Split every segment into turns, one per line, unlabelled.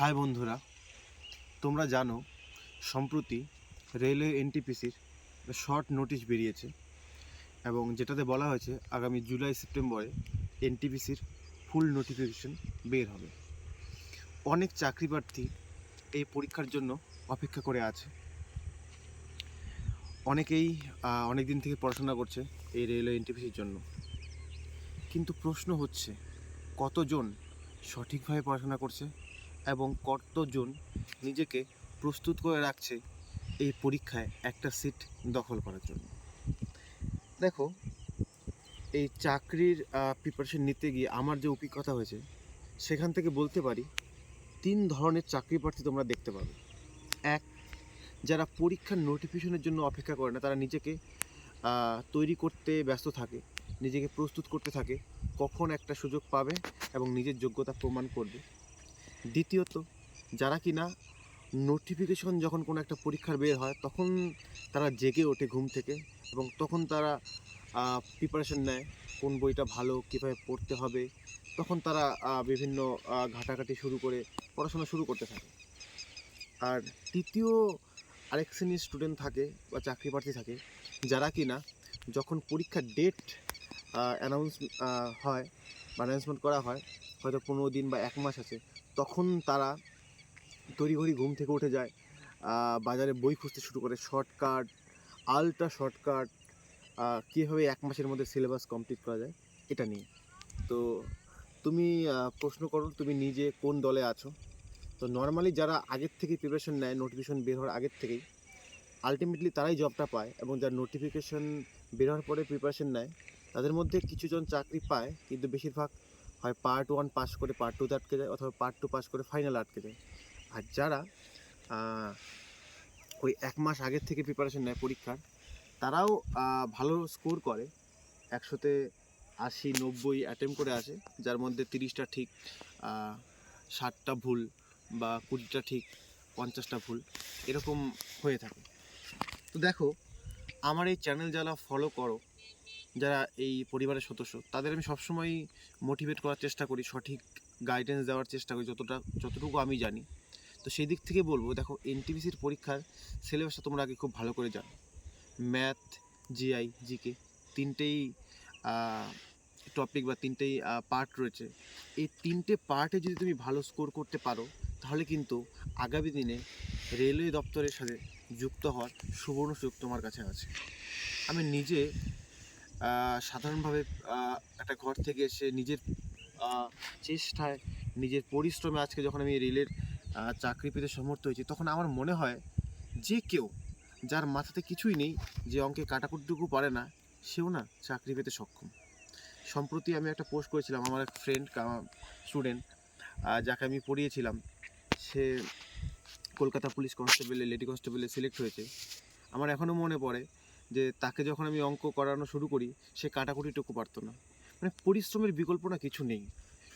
High বন্ধুরা, তোমরা জানো, সম্প্রতি রেলওয়ে এনটিপিসির শর্ট নোটিশ বেরিয়েছে এবং যেটাতে বলা হয়েছে আগামী জুলাই সেপ্টেম্বরে এনটিপিসির ফুল নোটিফিকেশন বের হবে। অনেক চাকরি প্রার্থী এই পরীক্ষার জন্য অপেক্ষা করে আছে। অনেকেই অনেক দিন থেকে পড়াশোনা করছে এই রেলওয়ে এনটিপিসির জন্য। কিন্তু প্রশ্ন হচ্ছে, কতজন সঠিকভাবে পড়াশোনা করছে এবং কতজন নিজেকে প্রস্তুত করে রাখছে এই পরীক্ষায় একটা সিট দখল করার জন্য। দেখো, এই চাকরির প্রিপারেশন নিতে গিয়ে আমার যে অভিজ্ঞতা হয়েছে, সেখান থেকে বলতে পারি তিন ধরনের চাকরি প্রার্থী তোমরা দেখতে পাবে। এক, যারা পরীক্ষার নোটিফিকেশনের জন্য অপেক্ষা করে না, তারা নিজেকে তৈরি করতে ব্যস্ত থাকে, নিজেকে প্রস্তুত করতে থাকে, কখন একটা সুযোগ পাবে এবং নিজের যোগ্যতা প্রমাণ করবে। দ্বিতীয়ত, যারা কিনা নোটিফিকেশন যখন কোনো একটা পরীক্ষার বের হয়, তখন তারা জেগে ওঠে ঘুম থেকে এবং তখন তারা প্রিপারেশন নেয় কোন বইটা ভালো, কীভাবে পড়তে হবে। তখন তারা বিভিন্ন ঘাটাঘাটি শুরু করে, পড়াশোনা শুরু করতে থাকে। আর তৃতীয় আরেক শ্রেণির স্টুডেন্ট থাকে বা চাকরি প্রার্থী থাকে, যারা কিনা যখন পরীক্ষার ডেট অ্যানাউন্স হয় বা অ্যানাউন্সমেন্ট করা হয়, হয়তো পনেরো দিন বা এক মাস আছে তখন তারা তড়িঘড়ি ঘুম থেকে উঠে যায় বাজারে বই খুঁজতে শুরু করে, শর্টকাট, আলট্রা শর্টকাট কীভাবে এক মাসের মধ্যে সিলেবাস কমপ্লিট করা যায়, এটা নিয়ে। তো তুমি প্রশ্ন করো, তুমি নিজে কোন দলে আছো? তো নর্মালি যারা আগের থেকে প্রিপারেশন নেয় নোটিফিকেশন বের হওয়ার আগের থেকেই আলটিমেটলি তারাই জবটা পায় এবং যার নোটিফিকেশন বের হওয়ার পরে প্রিপারেশন নেয়, তাদের মধ্যে কিছুজন চাকরি পায়, কিন্তু বেশিরভাগ হয় পার্ট ওয়ান পাস করে পার্ট টুতে আটকে যায় অথবা পার্ট টু পাস করে ফাইনাল আটকে যায়। আর যারা ওই এক মাস আগের থেকে প্রিপারেশন নেয় পরীক্ষার, তারাও ভালো স্কোর করে। একশোতে আশি, নব্বই অ্যাটেম্প করে আসে, যার মধ্যে তিরিশটা ঠিক ষাটটা ভুল বা কুড়িটা ঠিক, পঞ্চাশটা ভুল, এরকম হয়ে থাকে। তো দেখো, আমার এই চ্যানেল যারা ফলো করো যারা এই পরিবারের সদস্য, তাদের আমি সবসময় মোটিভেট করার চেষ্টা করি, সঠিক গাইডেন্স দেওয়ার চেষ্টা করি যতটা, যতটুকু আমি জানি। তো সেই দিক থেকে বলব, দেখো এনটিপিসির পরীক্ষার সিলেবাসটা তোমরা আগে খুব ভালো করে জানো। ম্যাথ জিআই জিকে তিনটেই টপিক বা তিনটেই পার্ট রয়েছে। এই তিনটে পার্টে যদি তুমি ভালো স্কোর করতে পারো, তাহলে কিন্তু আগামী দিনে রেলওয়ে দপ্তরের সাথে যুক্ত হওয়ার সুবর্ণ সুযোগ তোমার কাছে আছে। আমি নিজে সাধারণভাবে একটা ঘর থেকে এসে নিজের চেষ্টায়, নিজের পরিশ্রমে আজকে যখন আমি রেলের চাকরি পেতে সমর্থ হয়েছি, তখন আমার মনে হয় যে কেউ যার মাথাতে কিছুই নেই, যে অঙ্কে কাটাকুটিটুকু পারে না, সেও না চাকরি পেতে সক্ষম। সম্প্রতি আমি একটা পোস্ট করেছিলাম আমার এক ফ্রেন্ড স্টুডেন্ট যাকে আমি পড়িয়েছিলাম। সে কলকাতা পুলিশ কনস্টেবলে লেডি কনস্টেবলে সিলেক্ট হয়েছে। আমার এখনও মনে পড়ে যে তাকে যখন আমি অঙ্ক করানো শুরু করি সে কাটাকুটিটুকু পারতো না। মানে পরিশ্রমের বিকল্প না কিছু নেই।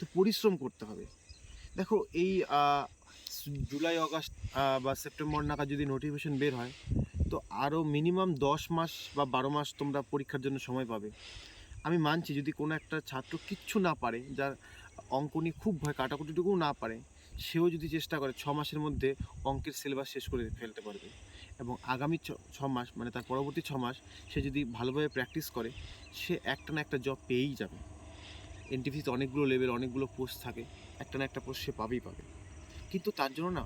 তো পরিশ্রম করতে হবে। দেখো এই জুলাই আগস্ট আহ, বা সেপ্টেম্বর নাগাদ যদি নোটিফিকেশন বের হয় তো আরও মিনিমাম দশ মাস বা বারো মাস তোমরা পরীক্ষার জন্য সময় পাবে। আমি মানছি যদি কোনো একটা ছাত্র কিচ্ছু না পারে যার অঙ্ক নিয়ে খুব ভয় কাটাকুটিটুকুও না পারে সেও যদি চেষ্টা করে ছ মাসের মধ্যে অঙ্কের সিলেবাস শেষ করে ফেলতে পারবে। এবং আগামী ছ মাস মানে তার পরবর্তী ছ মাস, সে যদি ভালোভাবে প্র্যাকটিস করে, সে একটা না একটা জব পেয়েই যাবে। এনটিভিতে অনেকগুলো লেভেল অনেকগুলো পোস্ট থাকে, একটা না একটা পোস্ট সে পাবেই পাবে। কিন্তু তার জন্য না,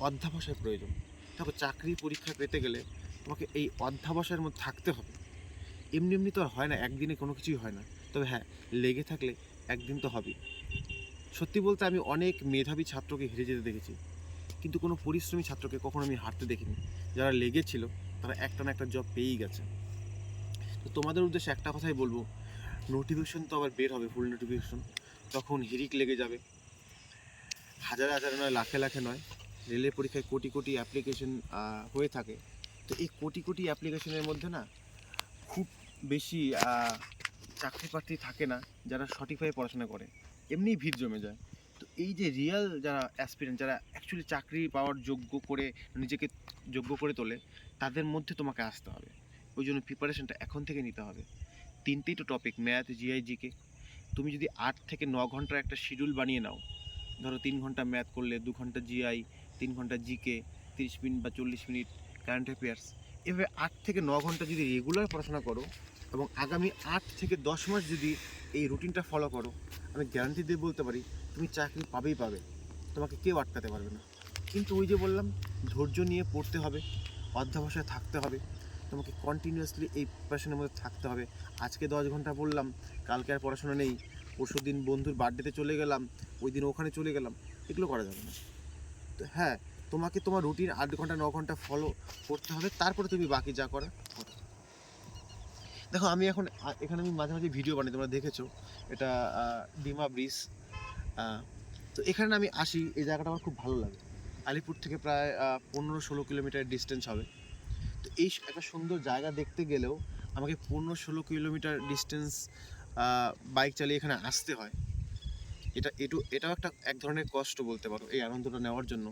অধ্যাবসায় প্রয়োজন। দেখো চাকরি পরীক্ষা পেতে গেলে তোমাকে এই অধ্যাবসায়ের মধ্যে থাকতে হবে। এমনি এমনি তো আর হয় না, একদিনে কোনো কিছুই হয় না। তবে হ্যাঁ লেগে থাকলে একদিন তো হবেই। সত্যি বলতে আমি অনেক মেধাবী ছাত্রকে হেরে যেতে দেখেছি। কিন্তু কোনো পরিশ্রমী ছাত্রকে কখনো আমি হারতে দেখিনি। যারা লেগেছিল, তারা একটা না একটা জব পেয়েই গেছে। তো তোমাদের উদ্দেশ্যে একটা কথাই বলব। নোটিফিকেশন তো আবার বের হবে ফুল নোটিফিকেশন তখন হিরিক লেগে যাবে। হাজার হাজার নয়, লাখে লাখে নয়। রেলের পরীক্ষায় কোটি কোটি অ্যাপ্লিকেশন হয়ে থাকে। তো এই কোটি কোটি অ্যাপ্লিকেশনের মধ্যে না, খুব বেশি চাকরি প্রার্থী থাকে না, যারা সঠিকভাবে পড়াশোনা করে। এমনিই ভিড় জমে যায়। এই যে রিয়েল যারা অ্যাসপিরেন্ট যারা অ্যাকচুয়ালি চাকরি পাওয়ার যোগ্য করে, নিজেকে যোগ্য করে তোলে, তাদের মধ্যে তোমাকে আসতে হবে। ওই জন্য প্রিপারেশনটা এখন থেকে নিতে হবে। তিনটেই তো টপিক ম্যাথ জিআই জিকে তুমি যদি আট থেকে ন ঘণ্টার একটা শিডিউল বানিয়ে নাও, ধরো তিন ঘণ্টা ম্যাথ করলে, দু ঘণ্টা জিআই তিন ঘণ্টা জিকে তিরিশ মিনিট বা চল্লিশ মিনিট কারেন্ট অ্যাফেয়ার্স এভাবে আট থেকে ন ঘণ্টা যদি রেগুলার পড়াশোনা করো এবং আগামী আট থেকে দশ মাস যদি এই রুটিনটা ফলো করো, আমি গ্যারান্টি দিয়ে বলতে পারি তুমি চাকরি পাবেই পাবে। তোমাকে কেউ আটকাতে পারবে না। কিন্তু ওই যে বললাম, ধৈর্য নিয়ে পড়তে হবে, অধ্যাবসায় থাকতে হবে। তোমাকে কন্টিনিউয়াসলি এই প্রিপারেশনের মধ্যে থাকতে হবে। আজকে দশ ঘণ্টা পড়লাম কালকে আর পড়াশোনা নেই। পরশু দিন বন্ধুর বার্থডেতে চলে গেলাম, ওই দিন ওখানে চলে গেলাম। এগুলো করা যাবে না। তো হ্যাঁ তোমাকে তোমার রুটিন আট ঘণ্টা, ন ঘণ্টা ফলো করতে হবে। তারপরে তুমি বাকি যা করার করো। দেখো, আমি এখন এখানে আমি মাঝে মাঝে ভিডিও বানাই তোমরা দেখেছ। এটা ডিমা ব্রিজ। তো এখানে আমি আসি, এই জায়গাটা আমার খুব ভালো লাগে। আলিপুর থেকে প্রায় পনেরো ষোলো কিলোমিটার ডিস্টেন্স হবে। তো এই একটা সুন্দর জায়গা দেখতে গেলেও আমাকে পনেরো ষোলো কিলোমিটার ডিস্টেন্স বাইক চালিয়ে এখানে আসতে হয়। এটা, এটু, এটাও একটা এক ধরনের কষ্ট বলতে পারো, এই আনন্দটা নেওয়ার জন্য।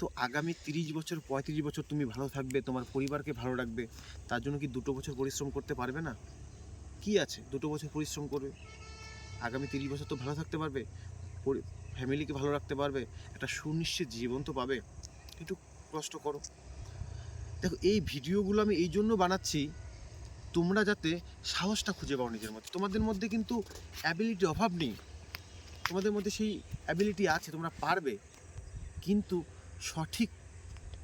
তো আগামী তিরিশ বছর, পঁয়ত্রিশ বছর তুমি ভালো থাকবে, তোমার পরিবারকে ভালো রাখবে, তার জন্য কি দুটো বছর পরিশ্রম করতে পারবে না? কি আছে? দুটো বছর পরিশ্রম করবে? আগামী তিরিশ বছর তো ভালো থাকতে পারবে? ফ্যামিলিকে ভালো রাখতে পারবে, একটা সুনিশ্চিত জীবন তো পাবে। একটু কষ্ট করো। দেখো, এই ভিডিওগুলো আমি এই জন্য বানাচ্ছি, তোমরা যাতে সাহসটা খুঁজে পাও নিজের মধ্যে। তোমাদের মধ্যে কিন্তু অ্যাবিলিটি অভাব নেই। তোমাদের মধ্যে সেই অ্যাবিলিটি আছে, তোমরা পারবে। কিন্তু সঠিক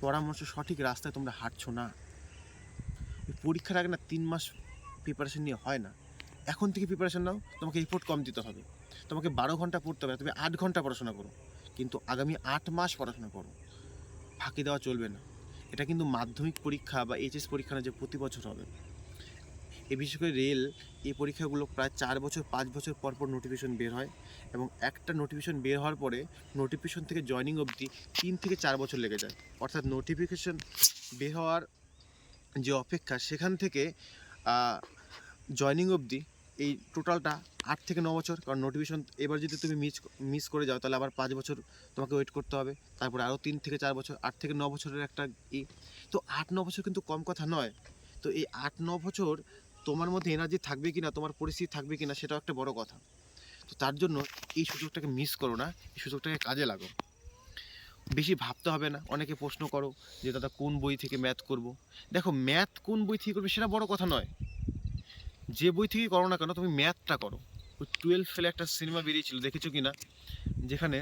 পরামর্শ, সঠিক রাস্তায় তোমরা হাঁটছো না। পরীক্ষার আগে না তিন মাস প্রিপারেশন নিয়ে হয় না। এখন থেকে প্রিপারেশন নাও, তোমাকে এফোর্ট কম দিতে হবে। তোমাকে বারো ঘণ্টা পড়তে হবে, তুমি আট ঘণ্টা পড়াশোনা করো। কিন্তু আগামী আট মাস পড়াশোনা করো। ফাঁকি দেওয়া চলবে না। এটা কিন্তু মাধ্যমিক পরীক্ষা বা এইচএস পরীক্ষা না যে প্রতি বছর হবে। এ বিশেষ করে রেল এই পরীক্ষাগুলো প্রায় চার বছর, পাঁচ বছর পর পর নোটিফিকেশন বের হয় এবং একটা নোটিফিকেশন বের হওয়ার পরে নোটিফিকেশন থেকে জয়নিং অবধি তিন থেকে চার বছর লেগে যায়। অর্থাৎ নোটিফিকেশন বের হওয়ার যে অপেক্ষা, সেখান থেকে জয়নিং অবধি এই টোটালটা আট থেকে ন বছর। কারণ নোটিফিকেশন এবার যদি তুমি মিস মিস করে যাও, তাহলে আবার পাঁচ বছর তোমাকে ওয়েট করতে হবে। তারপরে আরও তিন থেকে চার বছর, আট থেকে ন বছরের একটা ই। তো আট, ন বছর কিন্তু কম কথা নয়। তো এই আট, ন বছর তোমার মধ্যে এনার্জি থাকবে কি না তোমার পরিস্থিতি থাকবে কি না সেটাও একটা বড় কথা। তো তার জন্য এই সুযোগটাকে মিস করো না, এই সুযোগটাকে কাজে লাগো বেশি ভাবতে হবে না, অনেকে প্রশ্ন করো যে, দাদা, কোন বই থেকে ম্যাথ করব? দেখো ম্যাথ কোন বই থেকে করবে সেটা বড় কথা নয়। যে বই থেকে করো না কেন, তুমি ম্যাথটা করো। ওই টুয়েলভ ফেলে একটা সিনেমা বেরিয়েছিল, দেখেছ কি না যেখানে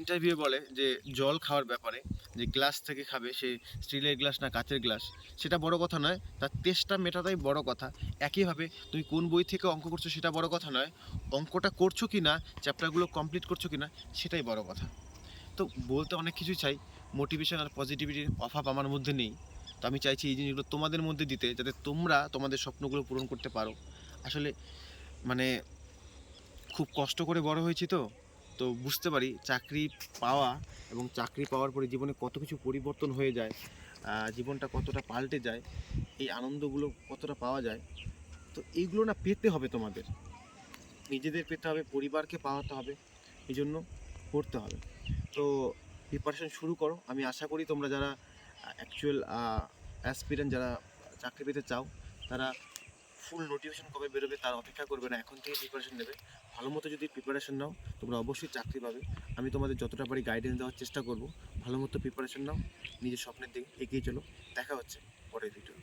ইন্টারভিউ বলে যে জল খাওয়ার ব্যাপারে, যে গ্লাস থেকে খাবে, সে স্টিলের গ্লাস না কাচের গ্লাস সেটা বড় কথা নয়, তার তেষ্টা মেটাটাই বড় কথা। একইভাবে, তুমি কোন বই থেকে অঙ্ক করছ সেটা বড় কথা নয়, অঙ্কটা করছ কি না চ্যাপ্টারগুলো কমপ্লিট করছ কি না সেটাই বড় কথা। তো বলতে অনেক কিছুই চাই মোটিভেশন আর পজিটিভিটির অভাব আমার মধ্যে নেই। তো আমি চাইছি এই জিনিসগুলো তোমাদের মধ্যে দিতে, যাতে তোমরা তোমাদের স্বপ্নগুলো পূরণ করতে পারো। আসলে মানে খুব কষ্ট করে বড় হয়েছি তো তো বুঝতে পারি চাকরি পাওয়া এবং চাকরি পাওয়ার পরে জীবনে কত কিছু পরিবর্তন হয়ে যায় জীবনটা কতটা পাল্টে যায়, এই আনন্দগুলো কতটা পাওয়া যায়, তো এইগুলো না পেতে হবে তোমাদের। নিজেদের পেতে হবে, পরিবারকে পাওয়াতে হবে, এই জন্য করতে হবে। তো প্রিপারেশন শুরু করো। আমি আশা করি তোমরা যারা অ্যাকচুয়াল অ্যাসপিরেন্ট যারা চাকরি পেতে চাও, তারা ফুল নোটিফিকেশন কবে বেরোবে তার অপেক্ষা করবে না, এখন থেকে প্রিপারেশন নেবে। ভালো মতো যদি প্রিপারেশন নাও, তোমরা অবশ্যই চাকরি পাবে। আমি তোমাদের যতটা পারি গাইডেন্স দেওয়ার চেষ্টা করব। ভালো মতো প্রিপারেশন নাও, নিজের স্বপ্নের দিকে এগিয়ে চলো। দেখা হচ্ছে পরের ভিডিও